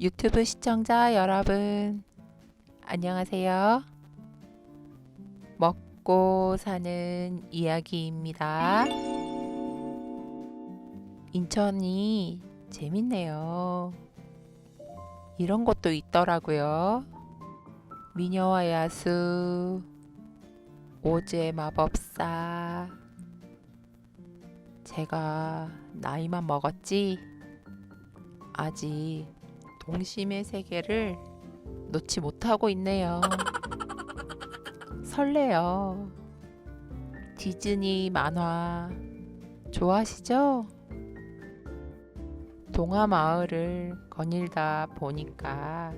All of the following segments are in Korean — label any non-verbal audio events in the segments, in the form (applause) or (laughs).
유튜브 시청자 여러분, 안녕하세요. 먹고 사는 이야기입니다. 인천이 재밌네요. 이런 것도 있더라고요. 미녀와 야수, 오제 마법사. 제가 나이만 먹었지 아직 동심의 세계를 놓지 못하고 있네요. 설레요. 디즈니 만화 좋아하시죠? 동화 마을을 거닐다 보니까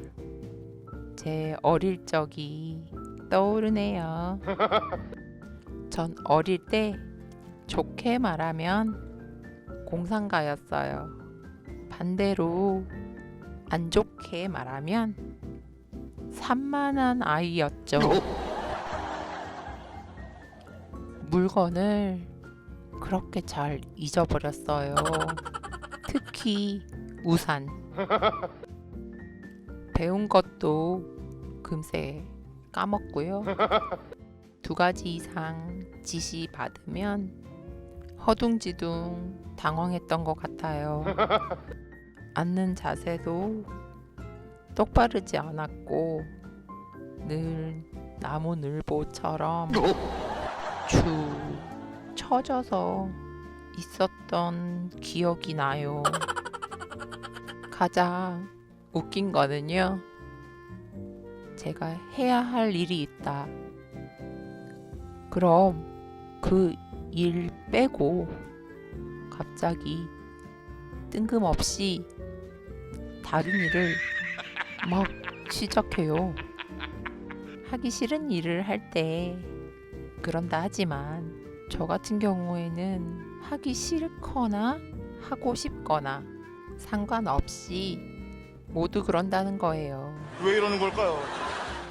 제 어릴 적이 떠오르네요. (laughs) 전 어릴 때 좋게 말하면 공상가였어요. 반대로 안 좋게 말하면 산만한 아이였죠. 물건을 그렇게 잘 잊어버렸어요. 특히 우산. 배운 것도 금세 까먹고요. 두 가지 이상 지시 받으면 허둥지둥 당황했던 것 같아요. 앉는 자세도 똑바르지 않았고 늘 나무 늘보처럼 축 처져서 있었던 기억이 나요. 가장 웃긴 거는요. 제가 해야 할 일이 있다. 그럼 그 일 빼고 갑자기 뜬금없이 다른 일을 막 시작해요. 하기 싫은 일을 할 때 그런다 하지만 저 같은 경우에는 하기 싫거나 하고 싶거나 상관없이 모두 그런다는 거예요. 왜 이러는 걸까요?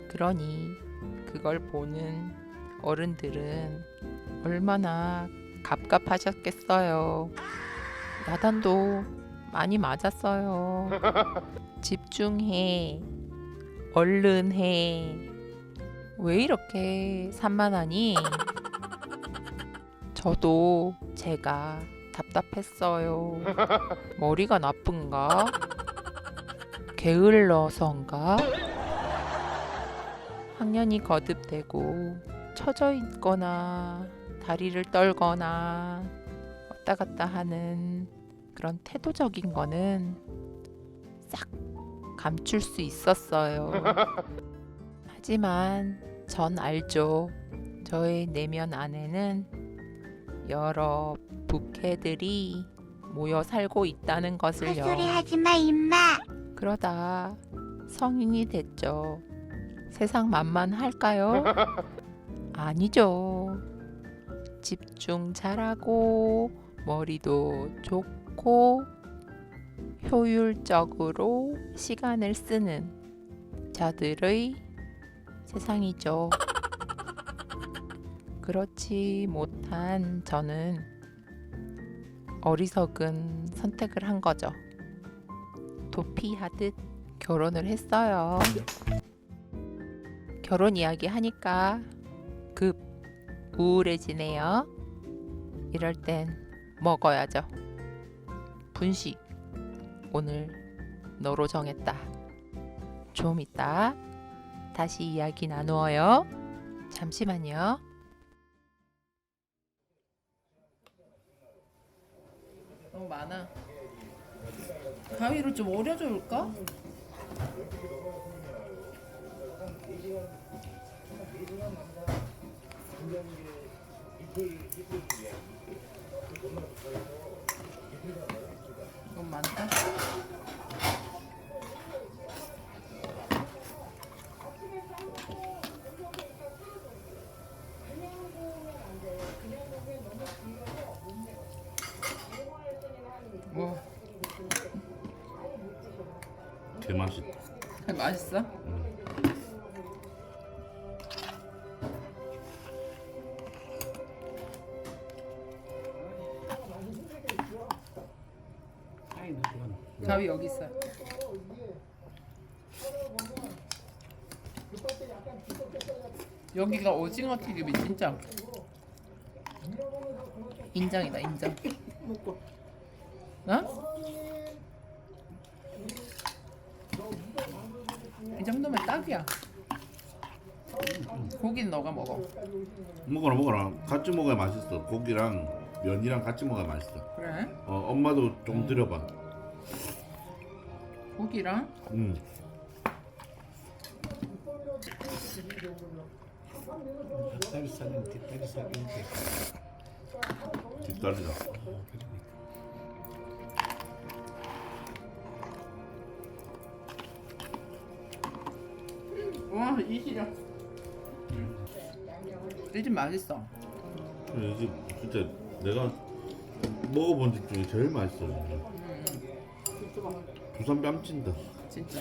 그러니 그걸 보는 어른들은 얼마나 갑갑하셨겠어요. 야단도 많이 맞았어요. (laughs) 집중해. 얼른 해. 왜 이렇게 산만하니? 저도 제가 답답했어요. 머리가 나쁜가? 게을러서인가? 학년이 거듭되고 처져 있거나 다리를 떨거나 왔다 갔다 하는 그런 태도적인 거는 싹 감출 수 있었어요. (laughs) 하지만 전 알죠. 저의 내면 안에는 여러 부캐들이 모여 살고 있다는 것을요. 헛소리 하지 마 임마 그러다 성인이 됐죠. 세상 만만할까요? (laughs) 아니죠. 집중 잘하고 머리도 좋고 효율적으로 시간을 쓰는 자들의 세상이죠. 그렇지 못한 저는 어리석은 선택을 한 거죠. 도피하듯 결혼을 했어요. 결혼 이야기 하니까 급 우울해지네요. 이럴 땐 먹어야죠. 분식 오늘 너로 정했다. 좀 이따 다시 이야기 나누어요. 잠시만요. 너무 많아. 가위로 좀 오려줄까? 너무 많다. 뭐개 맛있다. 맛있어? 가위 여기 있어. 여기가 오징어 튀김이 진짜 인정이다 인정. 어? 이 정도면 딱이야. 고기는 너가 먹어. 먹어라 먹어라. 같이 먹어야 맛있어. 고기랑 면이랑 같이 먹어야 맛있어. 그래? 어 엄마도 좀 드려봐. 고기랑 음. 닭다리살은 뒷다리살인데 뒷다리다. 와 이시려. 이 집 맛있어. 이게 진짜 내가 먹어본 집 중에 제일 맛있어. 부산 뺨친다. 진짜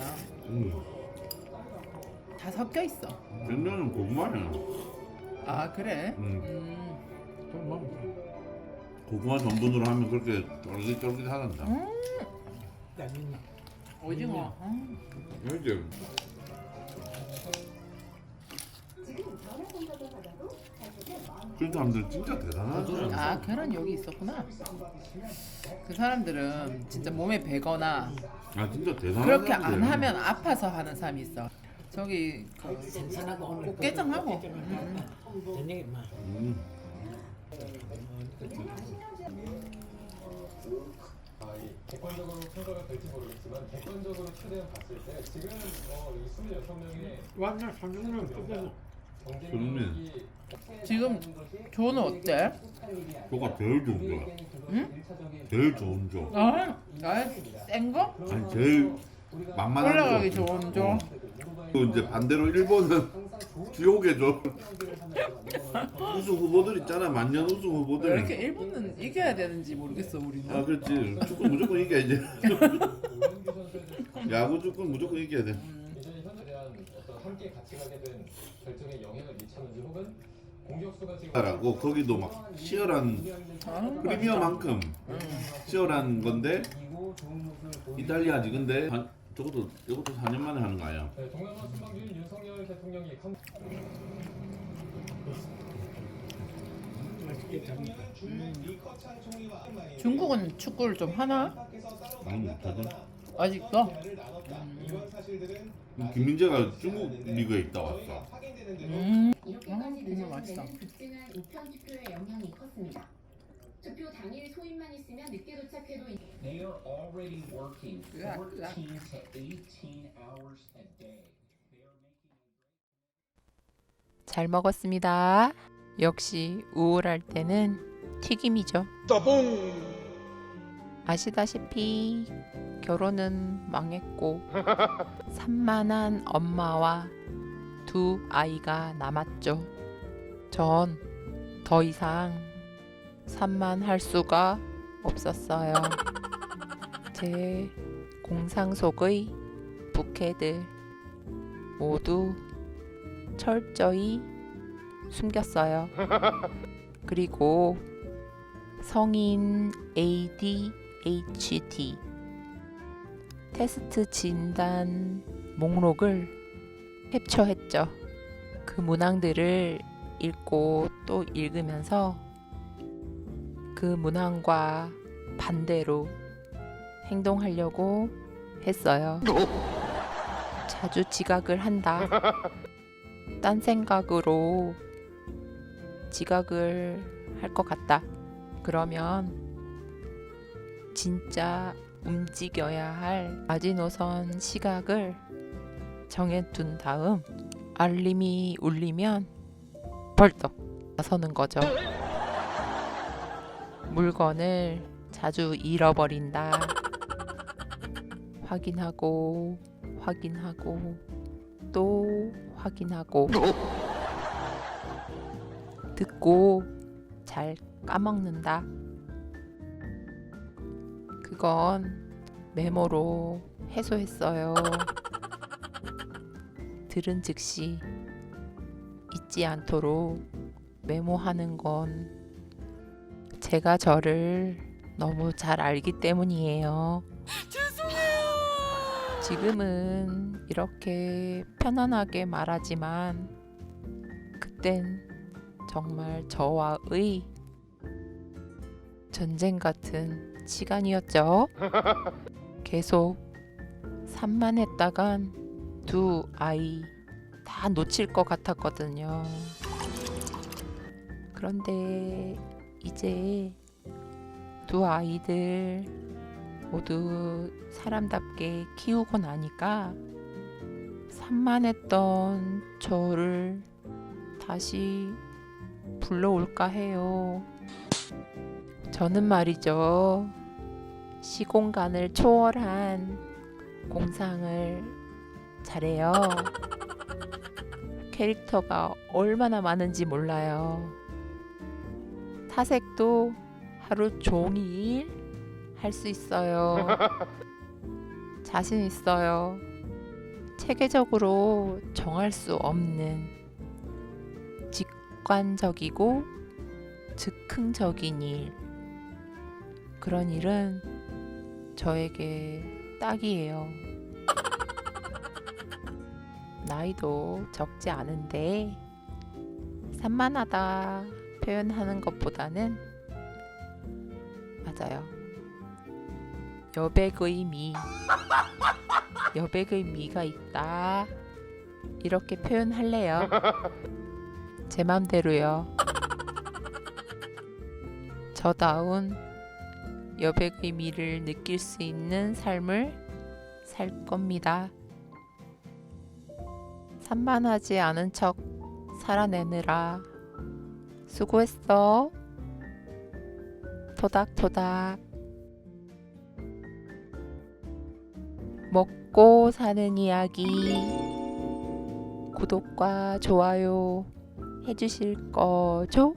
음. 다 섞여 있어. 옛날에는 고구마야. 아 그래? 음. 음. 좀 먹으면 고구마 전분으로 하면 그렇게 쫄깃쫄깃하단다. 음. 나는 오징어. 음. 이제 그 사람들 진짜 대단하더라. 아 계란 여기 있었구나. 그 사람들은 진짜 몸에 배거나 아 진짜 대단한 그렇게 안 사람들이야. 하면 아파서 하는 사람이 있어. 저기 그 신선하고 오늘 꽃게장하고. 음. 아, 이 객관적으로 평가가 될지 모르겠지만 객관적으로 최대한 봤을 때 지금 어, 이 26명의 완전 삼중면 끝에서 경쟁력이 지금 조는 어때? 그거가 제일 좋은 거. 응? 제일 좋은 조. 아, 나센 거? 아니 제일 만만한 올라가기 조. 좋은 조. 어. 또 이제 반대로 일본은 지옥의 조. 우승 후보들 있잖아. 만년 우승 왜 후보들. 이렇게 일본은 이겨야 되는지 모르겠어 아 우리는. 그렇지. 축구 무조건 이겨야지. 야구 축구 무조건 이겨야 돼. (laughs) 함께 같이 가게 된 결정에 영향을 미쳤는지 혹은 공격수가 지금 라고 거기도 막 치열한 아, 프리미어만큼 음. 치열한 건데 이고 좋은 모습을 보이 이탈리아지 근데 한, 저것도 이것도 4년 만에 하는 거 아니야? 네, 동남아 순방주인 윤석열 대통령이 잡니다. 중국은 축구를 좀 하나? 아니 못하지. 아직도? 김민재가 중국 리그에 있다 왔어. 음. 아, 이렇게까지 정말 맛있다. 늦어지는 급증한 우편 투표의 영향이 컸습니다. 투표 당일 소인만 있으면 늦게 도착해도 They are already working Yeah, 14 yeah. to 18 hours a day. They are making 잘 먹었습니다. 역시 우울할 때는 튀김이죠. 아시다시피 결혼은 망했고 (laughs) 산만한 엄마와 두 아이가 남았죠. 전 더 이상 산만할 수가 없었어요. (laughs) 제 공상 속의 부캐들 모두 철저히 숨겼어요. (laughs) 그리고 성인 ADHD 테스트 진단 목록을 캡처했죠. 그 문항들을 읽고 또 읽으면서 그 문항과 반대로 행동하려고 했어요. 자주 지각을 한다. (laughs) 딴 생각으로 지각을 할 것 같다. 그러면 진짜 움직여야 할 마지노선 시각을 정해둔 다음 알림이 울리면 벌떡 나서는 거죠. 물건을 자주 잃어버린다. 확인하고 확인하고 또 확인하고 듣고 잘 까먹는다. 그건 메모로 해소했어요. 들은 즉시 잊지 않도록 메모하는 건 제가 저를 너무 잘 알기 때문이에요. 지금은 이렇게 편안하게 말하지만 그땐 정말 저와의 전쟁 같은 시간이었죠. (laughs) 계속 산만했다간 두 아이 다 놓칠 것 같았거든요. 그런데 이제 두 아이들 모두 사람답게 키우고 나니까 산만했던 저를 다시 불러올까 해요. 저는 말이죠. 시공간을 초월한 공상을 잘해요. 캐릭터가 얼마나 많은지 몰라요. 사색도 하루 종일 할 수 있어요. (laughs) 자신 있어요. 체계적으로 정할 수 없는 직관적이고 즉흥적인 일. 그런 일은 저에게 딱이에요. 나이도 적지 않은데 산만하다 표현하는 것보다는 맞아요. 여백의 미, 여백의 미가 있다. 이렇게 표현할래요. 제 맘대로요. 저다운 여백의 미를 느낄 수 있는 삶을 살 겁니다. 산만하지 않은 척 살아내느라 수고했어. 토닥토닥. 먹고 사는 이야기. 구독과 좋아요 해주실 거죠?